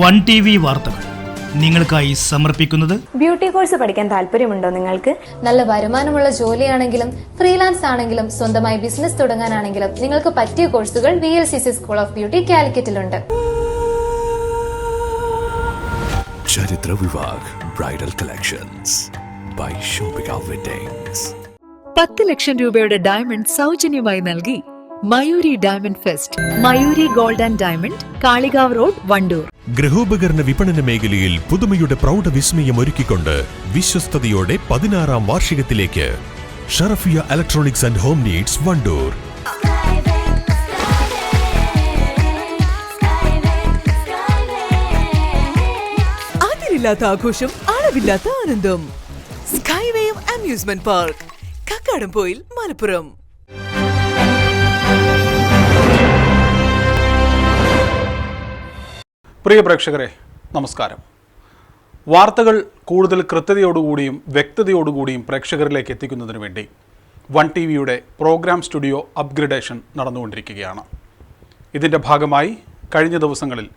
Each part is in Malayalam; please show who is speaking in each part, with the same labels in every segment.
Speaker 1: വൺ ടി വി വാർത്തകൾ നിങ്ങൾക്കായി സമർപ്പിക്കുന്നത്
Speaker 2: ബ്യൂട്ടി കോഴ്സ് പഠിക്കാൻ താല്പര്യമുണ്ടോ നിങ്ങൾക്ക്?
Speaker 3: നല്ല വരുമാനമുള്ള ജോലിയാണെങ്കിലും ഫ്രീലാൻസ് ആണെങ്കിലും സ്വന്തമായി ബിസിനസ് തുടങ്ങാനാണെങ്കിലും നിങ്ങൾക്ക് പറ്റിയ കോഴ്സുകൾ V L C C school of beauty കാലിക്കറ്റിലുണ്ട്.
Speaker 4: Charithra Vivah bridal collections by shopping weddings
Speaker 5: പത്ത് ലക്ഷം രൂപയുടെ ഡയമണ്ട് സൗജന്യമായി നൽകി Mayuri diamond fest Mayuri gold and diamond Kalikavu road Wandoor.
Speaker 6: ഗൃഹോപകരണ വിപണന മേഖലയിൽ പുതുമയുടെ പ്രൗഢ വിസ്മയം ഒരുക്കിക്കൊണ്ട് വിശ്വസ്തയോടെ പതിനാറാം വാർഷികത്തിലേക്ക്. Sharafiya electronics and home needs Wandoor.
Speaker 7: ആഘോഷം അളവില്ലാത്ത ആനന്ദം. Skywave amusement park Kakkadampoyil Malappuram.
Speaker 8: പ്രിയ പ്രേക്ഷകരെ നമസ്കാരം. വാർത്തകൾ കൂടുതൽ കൃത്യതയോടുകൂടിയും വ്യക്തതയോടുകൂടിയും പ്രേക്ഷകരിലേക്ക് എത്തിക്കുന്നതിന് വേണ്ടി വൺ ടി വിയുടെ പ്രോഗ്രാം സ്റ്റുഡിയോ അപ്ഗ്രഡേഷൻ നടന്നുകൊണ്ടിരിക്കുകയാണ്. ഇതിന്റെ ഭാഗമായി കഴിഞ്ഞ ദിവസങ്ങളിൽ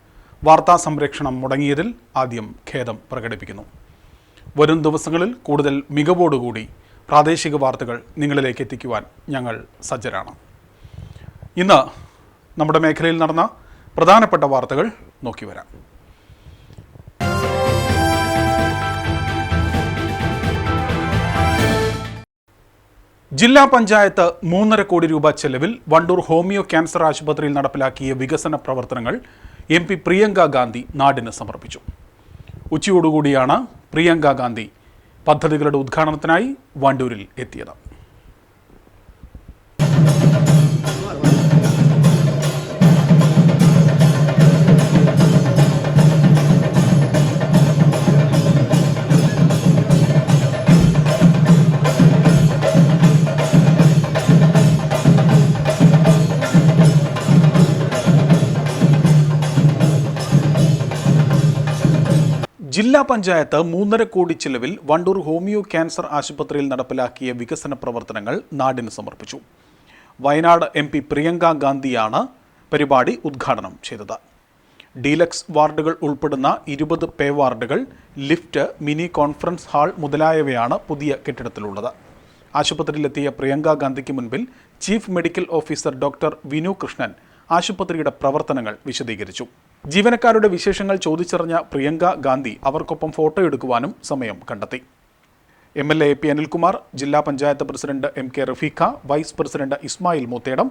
Speaker 8: വാർത്താ സംരക്ഷണം മുടങ്ങിയതിൽ ആദ്യം ഖേദം പ്രകടിപ്പിക്കുന്നു. വരും ദിവസങ്ങളിൽ കൂടുതൽ മികവോടുകൂടി പ്രാദേശിക വാർത്തകൾ നിങ്ങളിലേക്ക് എത്തിക്കുവാൻ ഞങ്ങൾ സജ്ജരാണ്. ഇന്ന് നമ്മുടെ മേഖലയിൽ നടന്ന പ്രധാനപ്പെട്ട വാർത്തകൾ നോക്കി വരാം. ജില്ലാ പഞ്ചായത്ത് മൂന്നര കോടി രൂപ ചെലവിൽ വണ്ടൂർ ഹോമിയോ ക്യാൻസർ ആശുപത്രിയിൽ നടപ്പിലാക്കിയ വികസന പ്രവർത്തനങ്ങൾ എം പി പ്രിയങ്ക ഗാന്ധി നാടിന് സമർപ്പിച്ചു. ഉച്ചയോടുകൂടിയാണ് പ്രിയങ്ക ഗാന്ധി പദ്ധതികളുടെ ഉദ്ഘാടനത്തിനായി വണ്ടൂരിൽ എത്തിയത്. ജില്ലാ പഞ്ചായത്ത് മൂന്നര കോടി ചിലവിൽ വണ്ടൂർ ഹോമിയോ ക്യാൻസർ ആശുപത്രിയിൽ നടപ്പിലാക്കിയ വികസന പ്രവർത്തനങ്ങൾ നാടിന് സമർപ്പിച്ചു. വയനാട് എം പി പ്രിയങ്ക ഗാന്ധിയാണ് പരിപാടി ഉദ്ഘാടനം ചെയ്തത്. ഡീലക്സ് വാർഡുകൾ ഉൾപ്പെടുന്ന ഇരുപത് പേ വാർഡുകൾ ലിഫ്റ്റ് മിനി കോൺഫറൻസ് ഹാൾ മുതലായവയാണ് പുതിയ കെട്ടിടത്തിലുള്ളത്. ആശുപത്രിയിലെത്തിയ പ്രിയങ്ക ഗാന്ധിക്ക് മുൻപിൽ chief medical officer doctor Vinu Krishnan ആശുപത്രിയുടെ പ്രവർത്തനങ്ങൾ വിശദീകരിച്ചു. ജീവനക്കാരുടെ വിശേഷങ്ങൾ ചോദിച്ചറിഞ്ഞ പ്രിയങ്ക ഗാന്ധി അവർക്കൊപ്പം ഫോട്ടോ എടുക്കുവാനും സമയം കണ്ടെത്തി. M L A P Anilkumar ജില്ലാ panchayat president M K Rafeeqa vice president Ismail Moothedam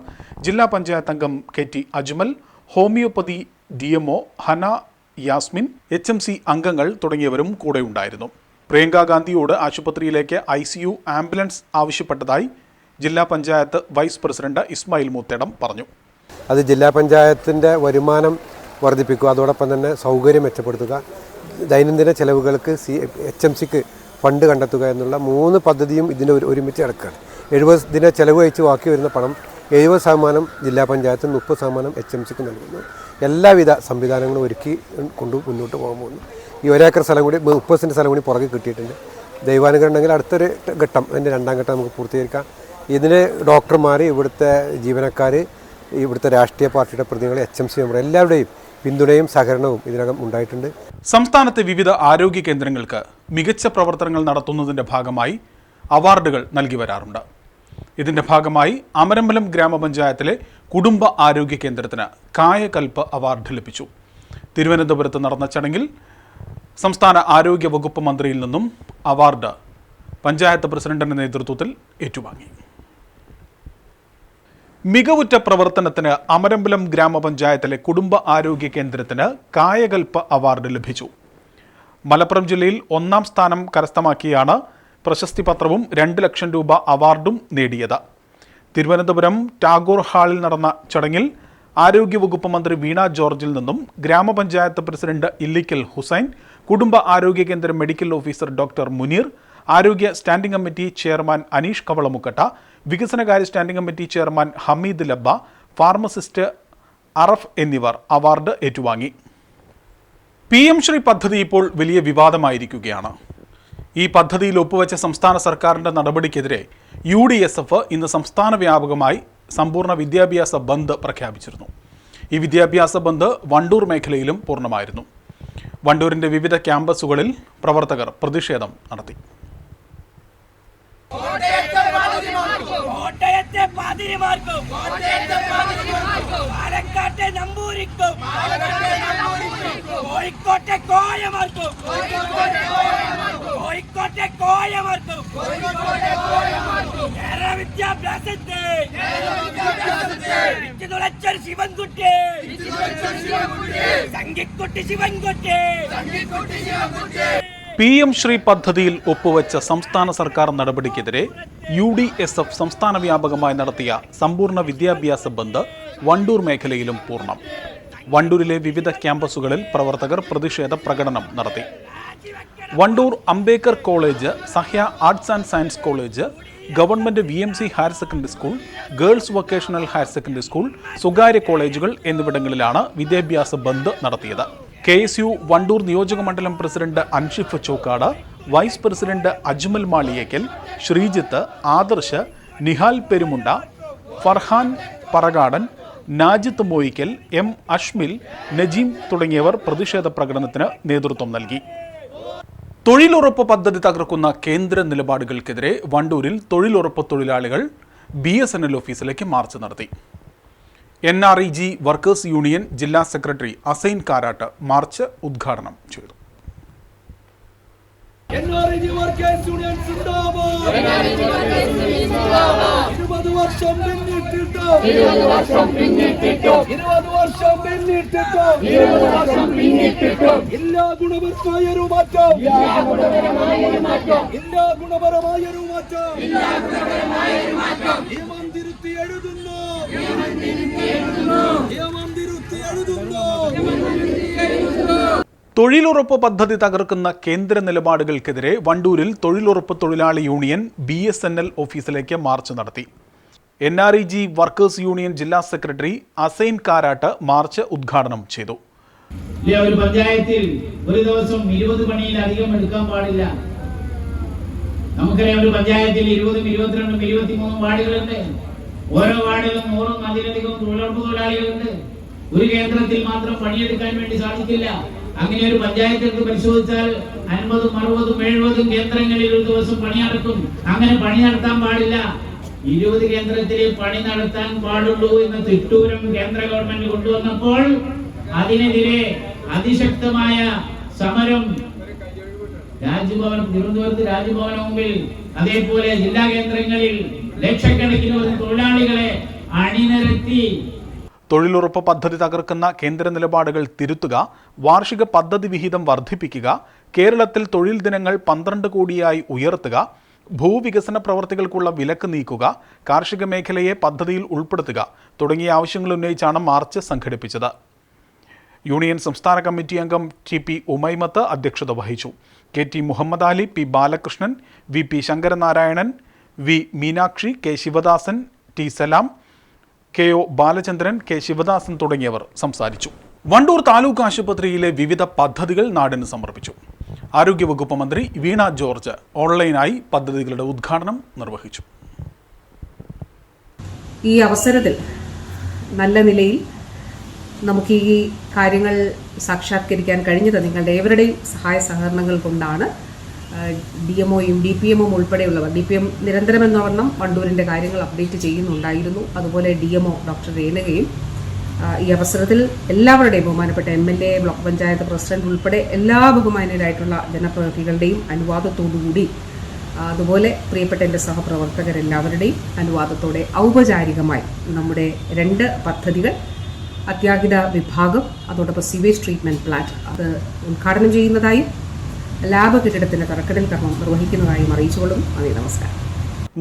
Speaker 8: ജില്ലാ പഞ്ചായത്ത് അംഗം K T Ajmal homoeopathy D M O Hana Yasmin H M C അംഗങ്ങൾ തുടങ്ങിയവരും കൂടെയുണ്ടായിരുന്നു. പ്രിയങ്ക ഗാന്ധിയോട് ആശുപത്രിയിലേക്ക് ഐ സി യു ആംബുലൻസ് ആവശ്യപ്പെട്ടതായി ജില്ലാ പഞ്ചായത്ത് വൈസ് പ്രസിഡന്റ് ഇസ്മായിൽ മൂത്തേടം പറഞ്ഞു.
Speaker 9: അത് ജില്ലാ പഞ്ചായത്തിന്റെ വരുമാനം വർദ്ധിപ്പിക്കുക. അതോടൊപ്പം തന്നെ സൗകര്യം മെച്ചപ്പെടുത്തുക. ദൈനംദിന ചെലവുകൾക്ക് സി എച്ച് എം സിക്ക് ഫണ്ട് കണ്ടെത്തുക എന്നുള്ള മൂന്ന് പദ്ധതിയും ഇതിന് ഒരു ഒരുമിച്ച് ഇടക്കുകയാണ് എഴുപത് ദിന ചെലവ് കഴിച്ച് ബാക്കി വരുന്ന പണം എഴുപത് ശതമാനം ജില്ലാ പഞ്ചായത്തും മുപ്പത് ശതമാനം എച്ച് എം സിക്ക് നൽകുന്നു. എല്ലാവിധ സംവിധാനങ്ങളും ഒരുക്കി കൊണ്ട് മുന്നോട്ട് പോകാൻ പോകുന്നു. ഈ ഒരേക്കർ സ്ഥലം കൂടി മുപ്പത് സെന്റ് സ്ഥലം കൂടി പുറകെ കിട്ടിയിട്ടുണ്ട്. ദൈവാനുഗ്രഹം ഉണ്ടെങ്കിൽ അടുത്തൊരു ഘട്ടം അതിന്റെ രണ്ടാം ഘട്ടം നമുക്ക് പൂർത്തീകരിക്കാം. ഇതിന് ഡോക്ടർമാർ ഇവിടുത്തെ ജീവനക്കാർ ഇവിടുത്തെ രാഷ്ട്രീയ പാർട്ടിയുടെ പ്രതിനിധികൾ എച്ച് എം സി മെമ്പർ എല്ലാവരുടെയും പിന്തുണയും സഹകരണവും ഇതിനകം ഉണ്ടായിട്ടുണ്ട്.
Speaker 8: സംസ്ഥാനത്തെ വിവിധ ആരോഗ്യ കേന്ദ്രങ്ങൾക്ക് മികച്ച പ്രവർത്തനങ്ങൾ നടത്തുന്നതിന്റെ ഭാഗമായി അവാർഡുകൾ നൽകി വരാറുണ്ട്. ഇതിന്റെ ഭാഗമായി അമരമ്പലം ഗ്രാമപഞ്ചായത്തിലെ കുടുംബ ആരോഗ്യ കേന്ദ്രത്തിന് കായകൽപ്പ് അവാർഡ് ലഭിച്ചു. തിരുവനന്തപുരത്ത് നടന്ന ചടങ്ങിൽ സംസ്ഥാന ആരോഗ്യ വകുപ്പ് മന്ത്രിയിൽ നിന്നും അവാർഡ് പഞ്ചായത്ത് പ്രസിഡന്റിന്റെ നേതൃത്വത്തിൽ ഏറ്റുവാങ്ങി. മികവുറ്റ പ്രവർത്തനത്തിന് അമരമ്പലം ഗ്രാമപഞ്ചായത്തിലെ കുടുംബ ആരോഗ്യ കേന്ദ്രത്തിന് കായകൽപ്പ അവാർഡ് ലഭിച്ചു. മലപ്പുറം ജില്ലയിൽ ഒന്നാം സ്ഥാനം കരസ്ഥമാക്കിയാണ് പ്രശസ്തി പത്രവും രണ്ട് ലക്ഷം രൂപ അവാർഡും നേടിയത്. തിരുവനന്തപുരം ടാഗോർ ഹാളിൽ നടന്ന ചടങ്ങിൽ ആരോഗ്യവകുപ്പ് മന്ത്രി വീണ ജോർജിൽ നിന്നും ഗ്രാമപഞ്ചായത്ത് പ്രസിഡന്റ് ഇല്ലിക്കൽ ഹുസൈൻ കുടുംബ ആരോഗ്യ കേന്ദ്രം മെഡിക്കൽ ഓഫീസർ ഡോക്ടർ മുനീർ ആരോഗ്യ standing committee chairman Aneesh Kavalamukkatta വികസനകാര്യ standing committee chairman Hameed Labba pharmacist Araf എന്നിവർ അവാർഡ് ഏറ്റുവാങ്ങി. പി എം ശ്രീ പദ്ധതി ഇപ്പോൾ വലിയ വിവാദമായിരിക്കുകയാണ്. ഈ പദ്ധതിയിൽ ഒപ്പുവെച്ച സംസ്ഥാന സർക്കാരിന്റെ നടപടിക്കെതിരെ യു ഡി എസ് എഫ് ഇന്ന് സംസ്ഥാന വ്യാപകമായി സമ്പൂർണ വിദ്യാഭ്യാസ ബന്ദ് പ്രഖ്യാപിച്ചിരുന്നു. ഈ വിദ്യാഭ്യാസ ബന്ദ് വണ്ടൂർ മേഖലയിലും പൂർണമായിരുന്നു. വണ്ടൂരിന്റെ വിവിധ ക്യാമ്പസുകളിൽ പ്രവർത്തകർ പ്രതിഷേധം നടത്തി.
Speaker 10: കോട്ടയത്തെ പാതിരിമാർക്കും. പാലക്കാട്ടെ നമ്പൂരിക്കും. കോഴിക്കോട്ടെ കോയമാർക്കും. കോഴിക്കോട്ടെ കോയമാർക്കും. കേരള വിദ്യാഭ്യാസത്തെ തുളച്ചൊരു ശിവൻകുട്ടി. സംഘിക്കുട്ടി ശിവൻകുട്ടി.
Speaker 8: പി എം ശ്രീ പദ്ധതിയിൽ ഒപ്പുവെച്ച സംസ്ഥാന സർക്കാർ നടപടിക്കെതിരെ യു ഡി എസ് എഫ് സംസ്ഥാന വ്യാപകമായി നടത്തിയ സമ്പൂർണ വിദ്യാഭ്യാസ ബന്ദ് വണ്ടൂർ മേഖലയിലും പൂർണം. വണ്ടൂരിലെ വിവിധ ക്യാമ്പസുകളിൽ പ്രവർത്തകർ പ്രതിഷേധ പ്രകടനം നടത്തി. Wandoor Ambedkar college Sahya arts and science college government V M C higher secondary school girls vocational higher secondary school സ്വകാര്യ കോളേജുകൾ എന്നിവിടങ്ങളിലാണ് വിദ്യാഭ്യാസ ബന്ദ് നടത്തിയത്. കെ എസ് യു വണ്ടൂർ നിയോജക മണ്ഡലം president Anshif Chokkad vice president Ajmal Maliyekkal Sreejith Adarsh Nihal Perumunda Farhan Parakadan Najith Moyikkal M Ashmil Najeem തുടങ്ങിയവർ പ്രതിഷേധ പ്രകടനത്തിന് നേതൃത്വം നൽകി. തൊഴിലുറപ്പ് പദ്ധതി തകർക്കുന്ന കേന്ദ്ര നിലപാടുകൾക്കെതിരെ വണ്ടൂരിൽ തൊഴിലുറപ്പ് തൊഴിലാളികൾ ബി എസ് എൻ എൽ ഓഫീസിലേക്ക് മാർച്ച് നടത്തി. N R E G workers union ജില്ലാ സെക്രട്ടറി അസൈൻ കാരാട്ട് മാർച്ച് ഉദ്ഘാടനം ചെയ്തു.
Speaker 10: ഇരുപത് വർഷം പിന്നിട്ടിട്ടോ. ഇരുപത് വർഷം ഗുണപരമായൊരു മാറ്റം. ഗുണപരമായൊരു നിയമം തിരുത്തി എഴുതുന്നു.
Speaker 8: തൊഴിലുറപ്പ് പദ്ധതി തകർക്കുന്ന കേന്ദ്ര നിലപാടുകൾക്കെതിരെ വണ്ടൂരിൽ തൊഴിലുറപ്പ് തൊഴിലാളി union B S N L ഓഫീസിലേക്ക് മാർച്ച് നടത്തി. N R E G workers union ജില്ലാ സെക്രട്ടറി അസൈൻ കാരാട്ട് മാർച്ച് ഉദ്ഘാടനം ചെയ്തു.
Speaker 11: ഒരു പഞ്ചായത്തിൽ ഒരു ദിവസം ഇരുപത് പണിയിലധികം എടുക്കാൻ പാടില്ല. നമുക്കറിയാം ഒരു പഞ്ചായത്തിൽ ഇരുപതും ഇരുപത്തിരണ്ടും ഇരുപത്തിമൂന്നും വാർഡുകളുണ്ട്. ഓരോ വാർഡിലും നൂറും അതിലധികം തൊഴിലുറപ്പ് തൊഴിലാളികളുണ്ട് ഒരു കേന്ദ്രത്തിൽ മാത്രം പണിയെടുക്കാൻ വേണ്ടി സാധിക്കില്ല. അങ്ങനെ ഒരു പഞ്ചായത്ത് എടുത്ത് പരിശോധിച്ചാൽ അൻപതും അറുപതും എഴുപതും കേന്ദ്രങ്ങളിൽ ഒരു ദിവസം പണി നടക്കും. അങ്ങനെ പണി നടത്താൻ പാടില്ല. ഇരുപത് കേന്ദ്രത്തിൽ പണി നടത്താൻ പാടുള്ളൂ എന്ന തിട്ടൂരം കേന്ദ്ര ഗവൺമെന്റ് കൊണ്ടുവന്നപ്പോൾ അതിനെതിരെ അതിശക്തമായ സമരം രാജ്ഭവൻ തിരുവനന്തപുരത്ത് രാജ്ഭവന് മുമ്പിൽ അതേപോലെ ജില്ലാ കേന്ദ്രങ്ങളിൽ ലക്ഷക്കണക്കിന് തൊഴിലാളികളെ അണിനിരത്തി.
Speaker 8: തൊഴിലുറപ്പ് പദ്ധതി തകർക്കുന്ന കേന്ദ്ര നിലപാടുകൾ തിരുത്തുക വാർഷിക പദ്ധതി വിഹിതം വർദ്ധിപ്പിക്കുക കേരളത്തിൽ തൊഴിൽ ദിനങ്ങൾ പന്ത്രണ്ട് കോടിയായി ഉയർത്തുക ഭൂവികസന പ്രവർത്തികൾക്കുള്ള വിലക്ക് നീക്കുക കാർഷിക മേഖലയെ പദ്ധതിയിൽ ഉൾപ്പെടുത്തുക തുടങ്ങിയ ആവശ്യങ്ങൾ ഉന്നയിച്ചാണ് മാർച്ച് സംഘടിപ്പിച്ചത്. യൂണിയൻ സംസ്ഥാന കമ്മിറ്റി അംഗം ടി പി ഉമൈമത്ത് അധ്യക്ഷത വഹിച്ചു. K T Muhammad Ali P Balakrishnan V P Sankaranarayanan V Meenakshi K Sivadasan T Salam K O Balachandran K Sivadasan തുടങ്ങിയവർ സംസാരിച്ചു. വണ്ടൂർ താലൂക്ക് ആശുപത്രിയിലെ വിവിധ പദ്ധതികൾ നാടിന് സമർപ്പിച്ചു. ആരോഗ്യവകുപ്പ് മന്ത്രി വീണ ജോർജ് ഓൺലൈനായി പദ്ധതികളുടെ ഉദ്ഘാടനം നിർവഹിച്ചു.
Speaker 12: ഈ അവസരത്തിൽ നല്ല നിലയിൽ നമുക്ക് ഈ കാര്യങ്ങൾ സാക്ഷാത്കരിക്കാൻ കഴിഞ്ഞത് നിങ്ങളുടെ ഏവരുടെയും സഹായ സഹകരണങ്ങൾ കൊണ്ടാണ്. ഡി എം ഒയും ഡി പി എമ്മും ഉൾപ്പെടെയുള്ളവർ ഡി പി എം നിരന്തരം എന്ന വണ്ണം വണ്ടൂരിന്റെ കാര്യങ്ങൾ അപ്ഡേറ്റ് ചെയ്യുന്നുണ്ടായിരുന്നു. അതുപോലെ ഡി എം ഒ ഡോക്ടർ രേണകയും ഈ അവസരത്തിൽ എല്ലാവരുടെയും ബഹുമാനപ്പെട്ട M L A block panchayat president ഉൾപ്പെടെ എല്ലാ ബഹുമാനരായിട്ടുള്ള ജനപ്രതിനിധികളുടെയും അനുവാദത്തോടുകൂടി അതുപോലെ പ്രിയപ്പെട്ട എന്റെ സഹപ്രവർത്തകരെല്ലാവരുടെയും അനുവാദത്തോടെ ഔപചാരികമായി നമ്മുടെ രണ്ട് പദ്ധതികൾ അത്യാഹിത വിഭാഗം അതോടൊപ്പം സിവേജ് ട്രീറ്റ്മെന്റ് പ്ലാന്റ് അത് ഉദ്ഘാടനം ചെയ്യുന്നതായും ലാബ് കെട്ടിടത്തിന്റെ തറക്കടൽ കർമ്മം നിർവഹിക്കുന്നതായും അറിയിച്ചുകൊള്ളും നന്ദി നമസ്കാരം.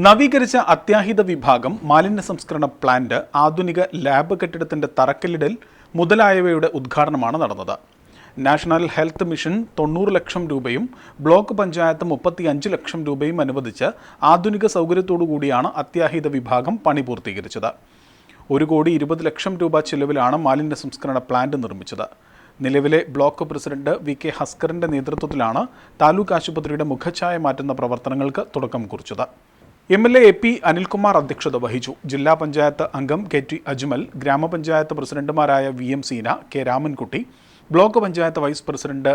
Speaker 8: നവീകരിച്ച അത്യാഹിത വിഭാഗം മാലിന്യ സംസ്കരണ പ്ലാന്റ് ആധുനിക ലാബ് കെട്ടിടത്തിന്റെ തറക്കല്ലിടൽ മുതലായവയുടെ ഉദ്ഘാടനമാണ് നടന്നത്. നാഷണൽ ഹെൽത്ത് മിഷൻ തൊണ്ണൂറ് ലക്ഷം രൂപയും ബ്ലോക്ക് പഞ്ചായത്ത് മുപ്പത്തിയഞ്ച് ലക്ഷം രൂപയും അനുവദിച്ച് ആധുനിക സൗകര്യത്തോടു കൂടിയാണ് അത്യാഹിത വിഭാഗം പണി പൂർത്തീകരിച്ചത്. ഒരു കോടി ഇരുപത് ലക്ഷം രൂപ ചിലവിലാണ് മാലിന്യ സംസ്കരണ പ്ലാന്റ് നിർമ്മിച്ചത്. നിലവിലെ ബ്ലോക്ക് പ്രസിഡന്റ് വി കെ ഹസ്കറിന്റെ നേതൃത്വത്തിലാണ് താലൂക്ക് ആശുപത്രിയുടെ മുഖഛായ മാറ്റുന്ന പ്രവർത്തനങ്ങൾക്ക് തുടക്കം കുറിച്ചത്. M L A A P Anilkumar അധ്യക്ഷത വഹിച്ചു. ജില്ലാ പഞ്ചായത്ത് അംഗം കെ ടി അജ്മൽ ഗ്രാമപഞ്ചായത്ത് പ്രസിഡന്റുമാരായ V M Seena K Ramankutty block panchayat vice president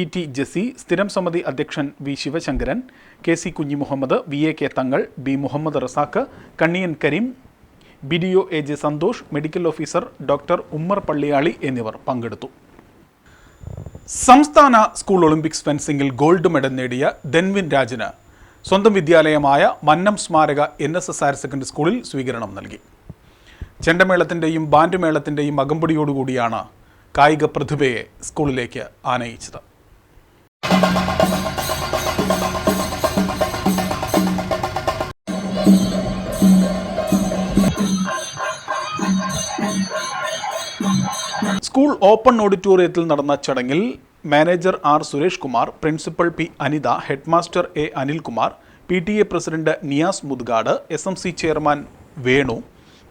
Speaker 8: E T Jessy സ്ഥിരം സമിതി അധ്യക്ഷൻ V Sivasankaran K C Kunhi Muhammad V A K Thangal B Muhammad Razak Kanniyan Kareem B D O A J Santhosh medical officer doctor Ummer Palliyali എന്നിവർ പങ്കെടുത്തു. സംസ്ഥാന സ്കൂൾ ഒളിമ്പിക്സ് ഫെൻസിംഗിൽ ഗോൾഡ് മെഡൽ നേടിയ ധൻവിൻ രാജിന് സ്വന്തം വിദ്യാലയമായ മന്നം സ്മാരക N S S higher secondary സ്കൂളിൽ സ്വീകരണം നൽകി. ചെണ്ടമേളത്തിന്റെയും ബാൻഡ് മേളത്തിന്റെയും അകമ്പടിയോടുകൂടിയാണ് കായിക പ്രതിഭയെ സ്കൂളിലേക്ക് ആനയിച്ചത്. സ്കൂൾ ഓപ്പൺ ഓഡിറ്റോറിയത്തിൽ നടന്ന ചടങ്ങിൽ manager R Suresh Kumar principal P Anitha headmaster A Anilkumar P T A president Niyas Mudgad S M C chairman Venu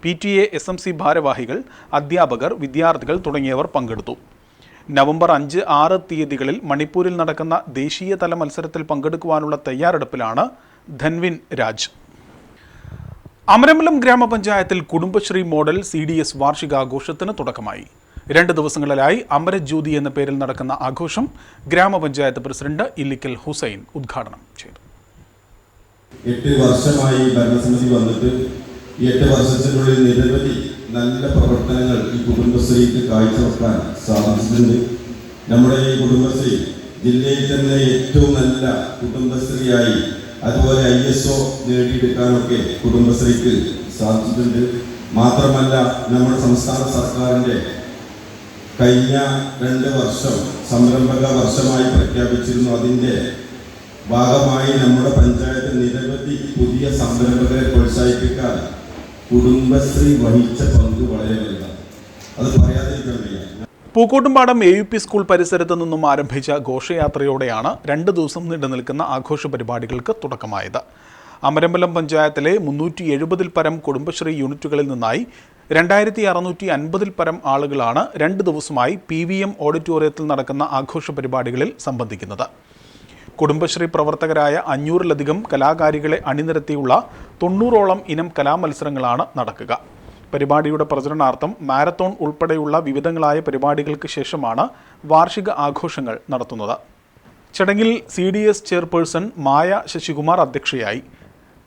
Speaker 8: P T A S M C ഭാരവാഹികൾ അധ്യാപകർ വിദ്യാർത്ഥികൾ തുടങ്ങിയവർ പങ്കെടുത്തു. നവംബർ അഞ്ച് ആറ് തീയതികളിൽ മണിപ്പൂരിൽ നടക്കുന്ന ദേശീയതല മത്സരത്തിൽ പങ്കെടുക്കുവാനുള്ള തയ്യാറെടുപ്പിലാണ് ധൻവിൻ രാജ്. അമരമലം ഗ്രാമപഞ്ചായത്തിൽ Kudumbashree model C D S വാർഷികാഘോഷത്തിന് തുടക്കമായി. രണ്ട് ദിവസങ്ങളിലായി അമരജ്യോതി എന്ന പേരിൽ നടക്കുന്ന ആഘോഷം ഗ്രാമപഞ്ചായത്ത് പ്രസിഡന്റ് ഇല്ലിക്കൽ ഹുസൈൻ ഉദ്ഘാടനം ചെയ്തു.
Speaker 13: എട്ട് വർഷമായി ഭരണസമിതി വന്നിട്ട് എട്ട് വർഷത്തിനുള്ളിൽ നിരവധി നല്ല പ്രവർത്തനങ്ങൾ ഈ കുടുംബശ്രീക്ക് കാഴ്ചവെക്കാൻ സാധിച്ചിട്ടുണ്ട്. നമ്മുടെ ഈ കുടുംബശ്രീ ജില്ലയിൽ തന്നെ ഏറ്റവും നല്ല കുടുംബശ്രീയായി അതുപോലെ ഐ എസ് ഒ നേടിയെടുക്കാനൊക്കെ കുടുംബശ്രീക്ക് സാധിച്ചിട്ടുണ്ട്. മാത്രമല്ല നമ്മുടെ സംസ്ഥാന സർക്കാരിന്റെ കഴിഞ്ഞ രണ്ട് വർഷം സംരംഭക വർഷമായി പ്രഖ്യാപിച്ചിരുന്നു. അതിന്റെ ഭാഗമായി നമ്മുടെ പഞ്ചായത്ത് നിരവധി പുതിയ സംരംഭകരെ പ്രോത്സാഹിപ്പിക്കാൻ കുടുംബശ്രീ വഹിച്ച പങ്ക് വളരെ വലുതാണ്. അത് പറയാതിരിക്കാൻ
Speaker 8: Pookkottumpadam A U P school പരിസരത്ത് നിന്നും ആരംഭിച്ച ഘോഷയാത്രയോടെയാണ് രണ്ട് ദിവസം നീണ്ടു നിൽക്കുന്ന ആഘോഷ പരിപാടികൾക്ക് തുടക്കമായത്. അമരമ്പലം പഞ്ചായത്തിലെ മുന്നൂറ്റി എഴുപതിൽ പരം കുടുംബശ്രീ യൂണിറ്റുകളിൽ നിന്നായി രണ്ടായിരത്തി അറുന്നൂറ്റി അൻപതിൽ പരം ആളുകളാണ് രണ്ട് ദിവസമായി പി വി എം ഓഡിറ്റോറിയത്തിൽ നടക്കുന്ന ആഘോഷ പരിപാടികളിൽ സംബന്ധിക്കുന്നത്. കുടുംബശ്രീ പ്രവർത്തകരായ അഞ്ഞൂറിലധികം കലാകാരികളെ അണിനിരത്തിയുള്ള തൊണ്ണൂറോളം ഇനം കലാമത്സരങ്ങളാണ് നടക്കുക. പരിപാടിയുടെ പ്രചരണാർത്ഥം മാരത്തോൺ ഉൾപ്പെടെയുള്ള വിവിധങ്ങളായ പരിപാടികൾക്ക് ശേഷമാണ് വാർഷിക ആഘോഷങ്ങൾ നടത്തുന്നത്. ചടങ്ങിൽ C D S chairperson Maya Sasikumar അധ്യക്ഷയായി.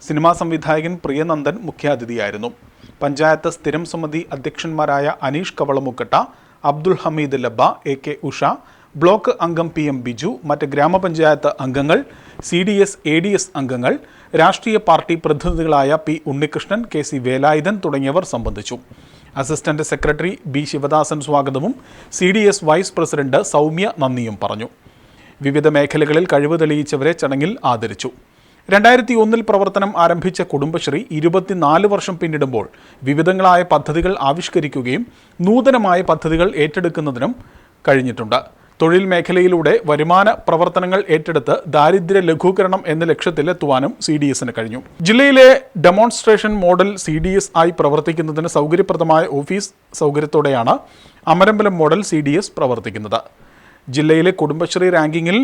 Speaker 8: സിനിമാ സംവിധായകൻ പ്രിയനന്ദൻ മുഖ്യാതിഥിയായിരുന്നു. പഞ്ചായത്ത് സ്ഥിരം സമിതി അധ്യക്ഷന്മാരായ Aneesh Kavalamukkatta Abdul Hameed Labba A K Usha block അംഗം പി എം ബിജു മറ്റ് ഗ്രാമപഞ്ചായത്ത് അംഗങ്ങൾ C D S A D S അംഗങ്ങൾ രാഷ്ട്രീയ party പ്രതിനിധികളായ P Unnikrishnan K C Velayudhan തുടങ്ങിയവർ സംബന്ധിച്ചു. അസിസ്റ്റന്റ് സെക്രട്ടറി ബി ശിവദാസൻ സ്വാഗതവും C D S vice president Soumya നന്ദിയും പറഞ്ഞു. വിവിധ മേഖലകളിൽ കഴിവ് തെളിയിച്ചവരെ ചടങ്ങിൽ ആദരിച്ചു. രണ്ടായിരത്തി ഒന്നിൽ പ്രവർത്തനം ആരംഭിച്ച കുടുംബശ്രീ ഇരുപത്തിനാല് വർഷം പിന്നിടുമ്പോൾ വിവിധങ്ങളായ പദ്ധതികൾ ആവിഷ്കരിക്കുകയും നൂതനമായ പദ്ധതികൾ ഏറ്റെടുക്കുന്നതിനും കഴിഞ്ഞിട്ടുണ്ട്. തൊഴിൽ മേഖലയിലൂടെ വരുമാന പ്രവർത്തനങ്ങൾ ഏറ്റെടുത്ത് ദാരിദ്ര്യ ലഘൂകരണം എന്ന ലക്ഷ്യത്തിലെത്തുവാനും സി ഡി എസിന് കഴിഞ്ഞു. ജില്ലയിലെ demonstration model C D S ആയി പ്രവർത്തിക്കുന്നതിന് സൗകര്യപ്രദമായ office സൗകര്യത്തോടെയാണ് Amarambalam model C D S പ്രവർത്തിക്കുന്നത്. ജില്ലയിലെ കുടുംബശ്രീ റാങ്കിങ്ങിൽ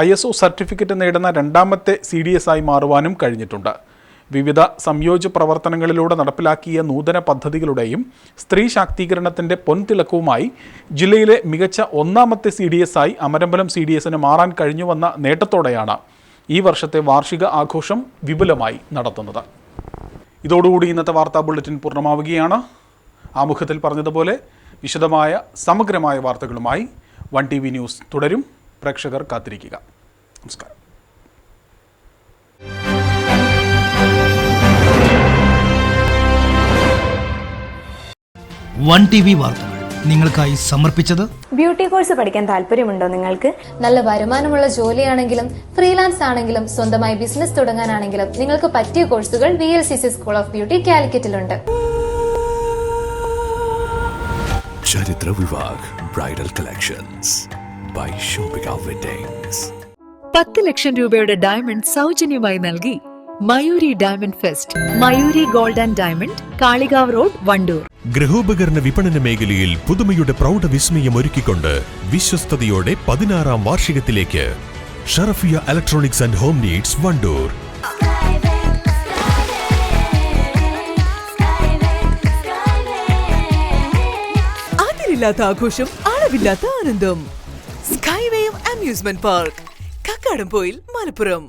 Speaker 8: ഐ എസ് ഒ സർട്ടിഫിക്കറ്റ് നേടുന്ന രണ്ടാമത്തെ സി ഡി എസ് ആയി മാറുവാനും കഴിഞ്ഞിട്ടുണ്ട്. വിവിധ സംയോജ്യ പ്രവർത്തനങ്ങളിലൂടെ നടപ്പിലാക്കിയ നൂതന പദ്ധതികളുടെയും സ്ത്രീ ശാക്തീകരണത്തിന്റെ പൊൻതിളക്കവുമായി ജില്ലയിലെ മികച്ച ഒന്നാമത്തെ സി ഡി എസ് ആയി അമരമ്പലം സി ഡി എസിന് മാറാൻ കഴിഞ്ഞുവന്ന നേട്ടത്തോടെയാണ് ഈ വർഷത്തെ വാർഷിക ആഘോഷം വിപുലമായി നടത്തുന്നത്. ഇതോടുകൂടി ഇന്നത്തെ വാർത്താ ബുള്ളറ്റിൻ പൂർണമാവുകയാണ്. ആമുഖത്തിൽ പറഞ്ഞതുപോലെ വിശദമായ സമഗ്രമായ വാർത്തകളുമായി വൺ ടി വി ന്യൂസ് തുടരും. പ്രേക്ഷകർ കാത്തിരിക്കുക. നമസ്കാരം.
Speaker 1: വൺ ടി വി വാർത്തകൾ നിങ്ങൾക്കായി സമർപ്പിച്ചത്
Speaker 2: ബ്യൂട്ടി കോഴ്സ് പഠിക്കാൻ താല്പര്യമുണ്ടോ നിങ്ങൾക്ക്?
Speaker 3: നല്ല വരുമാനമുള്ള ജോലിയാണെങ്കിലും ഫ്രീലാൻസ് ആണെങ്കിലും സ്വന്തമായി ബിസിനസ് തുടങ്ങാനാണെങ്കിലും നിങ്ങൾക്ക് പറ്റിയ കോഴ്സുകൾ V L C C school of beauty കാലിക്കറ്റിലുണ്ട്.
Speaker 4: ചരിത്ര വിഭാഗ് ബ്രൈഡൽ കളക്ഷൻസ്. ബൈ
Speaker 5: പത്ത് ലക്ഷം രൂപയുടെ ഡയമണ്ട് സൗജന്യമായി നൽകി Mayuri diamond fest Mayuri gold and diamond Kalikavu road Wandoor.
Speaker 6: ഗൃഹോപകരണ വിപണന മേഖലയിൽ പുതുമയുടെ പ്രൗഢ വിസ്മയം ഒരുക്കിക്കൊണ്ട് വിശ്വസ്തയോടെ പതിനാറാം വാർഷികത്തിലേക്ക് Sharafiya electronics and home needs Wandoor.
Speaker 7: അതിരില്ലാത്ത ആഘോഷം അളവില്ലാത്ത ആനന്ദം. Skywave amusement park Kakkadampoyil Malappuram